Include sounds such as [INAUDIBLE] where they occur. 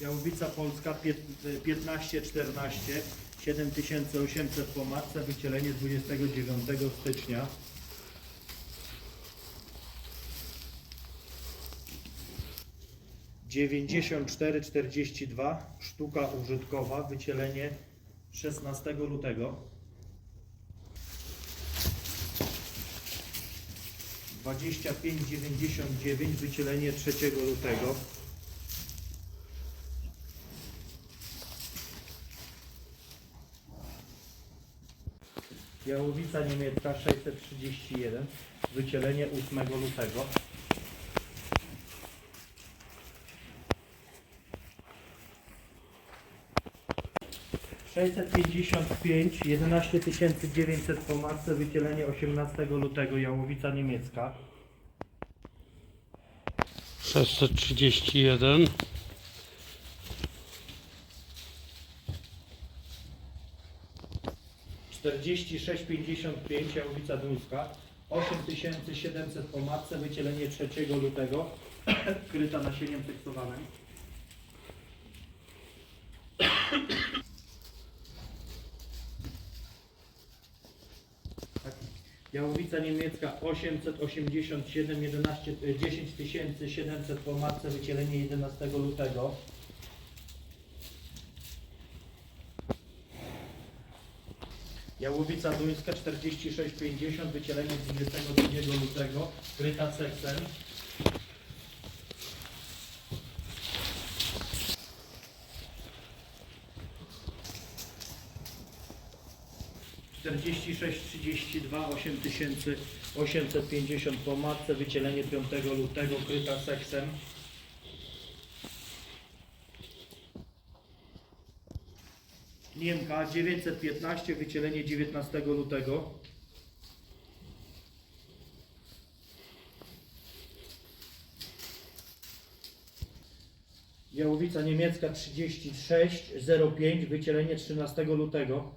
Jałowica Polska pięt- 1514 7800 po matce, wycielenie 29 stycznia. Dziewięćdziesiąt cztery czterdzieści dwa sztuka użytkowa, wycielenie 16 lutego. Dwadzieścia pięć dziewięćdziesiąt dziewięć wycielenie 3 lutego. Jałowica niemiecka 631, wycielenie 8 lutego. Sześćset pięćdziesiąt pięć, jedenaście tysięcy dziewięćset po marce, wycielenie 18 lutego, jałowica niemiecka. 631 czterdzieści sześć pięćdziesiąt pięć, jałowica duńska. 8700 po matce, wycielenie 3 lutego, [COUGHS] kryta nasieniem tekstowanym. Tak. Jałowica niemiecka 887, 11, y, 10 700 po matce, wycielenie 11 lutego. Jałowica duńska 46,50, wycielenie 22 lutego, kryta seksem. Czterdzieści sześć, trzydzieści dwa, osiem tysięcy osiemset pięćdziesiąt po matce, wycielenie 5 lutego, kryta seksem. Niemka 915, wycielenie 19 lutego. Jałowica niemiecka 3605, wycielenie 13 lutego.